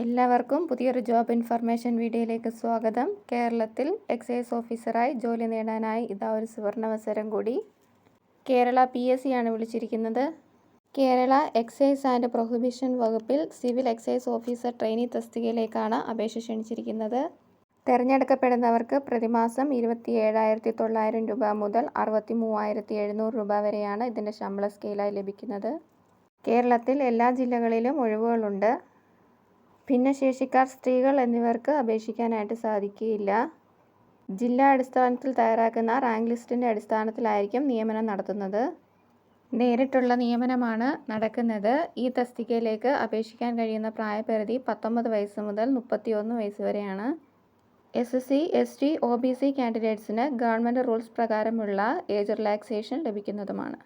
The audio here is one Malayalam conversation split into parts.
എല്ലാവർക്കും പുതിയൊരു ജോബ് ഇൻഫർമേഷൻ വീഡിയോയിലേക്ക് സ്വാഗതം. കേരളത്തിൽ എക്സൈസ് ഓഫീസറായി ജോലി നേടാനായി ഇതാ ഒരു സുവർണാവസരം കൂടി. കേരള പി എസ് സി ആണ് വിളിച്ചിരിക്കുന്നത്. കേരള എക്സൈസ് ആൻഡ് പ്രൊഹിബിഷൻ വകുപ്പിൽ സിവിൽ എക്സൈസ് ഓഫീസർ ട്രെയിനി തസ്തികയിലേക്കാണ് അപേക്ഷ ക്ഷണിച്ചിരിക്കുന്നത്. തിരഞ്ഞെടുക്കപ്പെടുന്നവർക്ക് പ്രതിമാസം ഇരുപത്തി ഏഴായിരത്തി തൊള്ളായിരം രൂപ മുതൽ അറുപത്തി മൂവായിരത്തി എഴുന്നൂറ് രൂപ വരെയാണ് ഇതിന്റെ ശമ്പള സ്കെയിലായി ലഭിക്കുന്നത്. കേരളത്തിൽ എല്ലാ ജില്ലകളിലും ഒഴിവുകളുണ്ട്. ഭിന്നശേഷിക്കാർ സ്ത്രീകൾ എന്നിവർക്ക് അപേക്ഷിക്കാനായിട്ട് സാധിക്കുകയില്ല. ജില്ലാ അടിസ്ഥാനത്തിൽ തയ്യാറാക്കുന്ന റാങ്ക് ലിസ്റ്റിന്റെ അടിസ്ഥാനത്തിലായിരിക്കും നിയമനം നടത്തുന്നത്. നേരിട്ടുള്ള നിയമനമാണ് നടക്കുന്നത്. ഈ തസ്തികയിലേക്ക് അപേക്ഷിക്കാൻ കഴിയുന്ന പ്രായപരിധി പത്തൊമ്പത് വയസ്സ് മുതൽ മുപ്പത്തിയൊന്ന് വയസ്സ് വരെയാണ്. S S C S T O B C കാൻഡിഡേറ്റ്സിന് government rules പ്രകാരമുള്ള ഏജ് റിലാക്സേഷൻ ലഭിക്കുന്നതുമാണ്.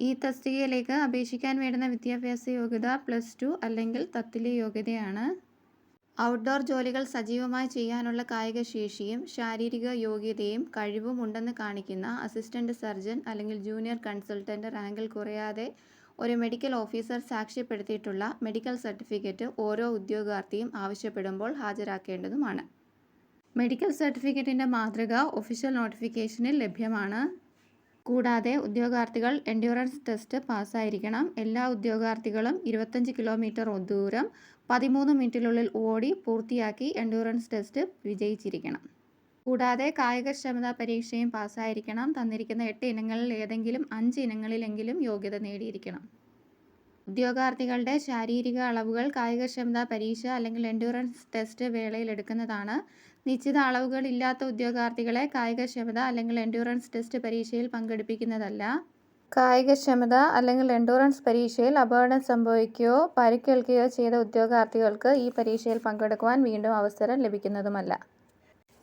ഈ തസ്തികയിലേക്ക് അപേക്ഷിക്കാൻ വേണ്ടുന്ന വിദ്യാഭ്യാസ യോഗ്യത പ്ലസ് ടു അല്ലെങ്കിൽ തത്തിലെ യോഗ്യതയാണ്. ഔട്ട്ഡോർ ജോലികൾ സജീവമായി ചെയ്യാനുള്ള കായിക ശേഷിയും ശാരീരിക യോഗ്യതയും കഴിവും ഉണ്ടെന്ന് കാണിക്കുന്ന അസിസ്റ്റന്റ് സർജൻ അല്ലെങ്കിൽ ജൂനിയർ കൺസൾട്ടന്റ് റാങ്കിൽ കുറയാതെ ഒരു മെഡിക്കൽ ഓഫീസർ സാക്ഷ്യപ്പെടുത്തിയിട്ടുള്ള മെഡിക്കൽ സർട്ടിഫിക്കറ്റ് ഓരോ ഉദ്യോഗാർത്ഥിയും ആവശ്യപ്പെടുമ്പോൾ ഹാജരാക്കേണ്ടതുമാണ്. മെഡിക്കൽ സർട്ടിഫിക്കറ്റിന്റെ മാതൃക ഒഫീഷ്യൽ നോട്ടിഫിക്കേഷനിൽ ലഭ്യമാണ്. കൂടാതെ ഉദ്യോഗാർത്ഥികൾ എൻഡ്യൂറൻസ് ടെസ്റ്റ് പാസ്സായിരിക്കണം. എല്ലാ ഉദ്യോഗാർത്ഥികളും ഇരുപത്തഞ്ച് കിലോമീറ്റർ ദൂരം പതിമൂന്ന് മിനിറ്റിനുള്ളിൽ ഓടി പൂർത്തിയാക്കി എൻഡ്യൂറൻസ് ടെസ്റ്റ് വിജയിച്ചിരിക്കണം. കൂടാതെ കായികക്ഷമതാ പരീക്ഷയും പാസ്സായിരിക്കണം. തന്നിരിക്കുന്ന എട്ട് ഇനങ്ങളിൽ ഏതെങ്കിലും അഞ്ച് ഇനങ്ങളിലെങ്കിലും യോഗ്യത നേടിയിരിക്കണം. ഉദ്യോഗാർത്ഥികളുടെ ശാരീരിക അളവുകൾ കായികക്ഷമതാ പരീക്ഷ അല്ലെങ്കിൽ എൻഡ്യൂറൻസ് ടെസ്റ്റ് വേളയിൽ എടുക്കുന്നതാണ്. നിശ്ചിത അളവുകൾ ഇല്ലാത്ത ഉദ്യോഗാർത്ഥികളെ കായികക്ഷമത അല്ലെങ്കിൽ എൻഡ്യൂറൻസ് ടെസ്റ്റ് പരീക്ഷയിൽ പങ്കെടുപ്പിക്കുന്നതല്ല. കായികക്ഷമത അല്ലെങ്കിൽ എൻഡ്യൂറൻസ് പരീക്ഷയിൽ അപകടം സംഭവിക്കുകയോ പരിക്കേൽക്കുകയോ ചെയ്ത ഉദ്യോഗാർത്ഥികൾക്ക് ഈ പരീക്ഷയിൽ പങ്കെടുക്കുവാൻ വീണ്ടും അവസരം ലഭിക്കുന്നതുമല്ല.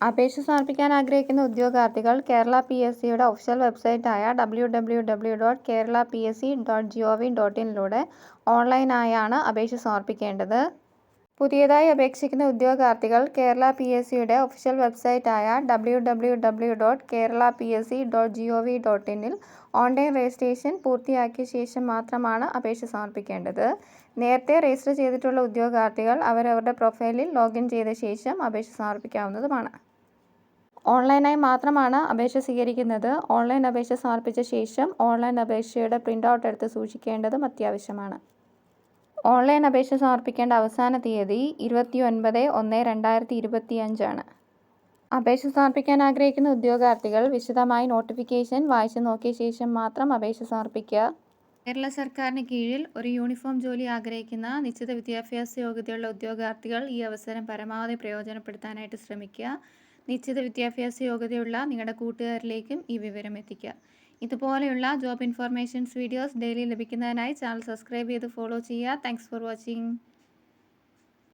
അപേക്ഷ സമർപ്പിക്കാൻ ആഗ്രഹിക്കുന്ന ഉദ്യോഗാർത്ഥികൾ കേരള പി എസ് സിയുടെ official വെബ്സൈറ്റായ W W W dot Kerala P S C dot G O V dot ഇനിലൂടെ ഓൺലൈനായാണ് അപേക്ഷ സമർപ്പിക്കേണ്ടത്. പുതിയതായി അപേക്ഷിക്കുന്ന ഉദ്യോഗാർത്ഥികൾ കേരള പി എസ് സിയുടെ official വെബ്സൈറ്റായ W W W dot Kerala P S C dot G O V dot ഇനിൽ online registration പൂർത്തിയാക്കിയ ശേഷം മാത്രമാണ് അപേക്ഷ സമർപ്പിക്കേണ്ടത്. നേരത്തെ രജിസ്റ്റർ ചെയ്തിട്ടുള്ള ഉദ്യോഗാർത്ഥികൾ അവരവരുടെ പ്രൊഫൈലിൽ ലോഗിൻ ചെയ്ത ശേഷം അപേക്ഷ സമർപ്പിക്കാവുന്നതുമാണ്. ഓൺലൈനായി മാത്രമാണ് അപേക്ഷ സ്വീകരിക്കുന്നത്. ഓൺലൈൻ അപേക്ഷ സമർപ്പിച്ച ശേഷം ഓൺലൈൻ അപേക്ഷയുടെ പ്രിന്റ് ഔട്ട് എടുത്ത് സൂക്ഷിക്കേണ്ടതും അത്യാവശ്യമാണ്. ഓൺലൈൻ അപേക്ഷ സമർപ്പിക്കേണ്ട അവസാന തീയതി ഇരുപത്തി ഒൻപത് ഒന്ന് രണ്ടായിരത്തി ഇരുപത്തി അഞ്ചാണ് അപേക്ഷ സമർപ്പിക്കാൻ ആഗ്രഹിക്കുന്ന ഉദ്യോഗാർത്ഥികൾ വിശദമായി നോട്ടിഫിക്കേഷൻ വായിച്ചു നോക്കിയ ശേഷം മാത്രം അപേക്ഷ സമർപ്പിക്കുക. കേരള സർക്കാരിന് കീഴിൽ ഒരു യൂണിഫോം ജോലി ആഗ്രഹിക്കുന്ന നിശ്ചിത വിദ്യാഭ്യാസ യോഗ്യതയുള്ള ഉദ്യോഗാർത്ഥികൾ ഈ അവസരം പരമാവധി പ്രയോജനപ്പെടുത്താനായിട്ട് ശ്രമിക്കുക. നിശ്ചിത വിദ്യാഭ്യാസ യോഗ്യതയുള്ള നിങ്ങളുടെ കൂട്ടുകാരിലേക്കും ഈ വിവരം എത്തിക്കുക. ഇതുപോലെയുള്ള ജോബ് ഇൻഫർമേഷൻസ് വീഡിയോസ് ഡെയിലി ലഭിക്കുന്നതിനായി ചാനൽ സബ്സ്ക്രൈബ് ചെയ്ത് ഫോളോ ചെയ്യുക. Thanks for watching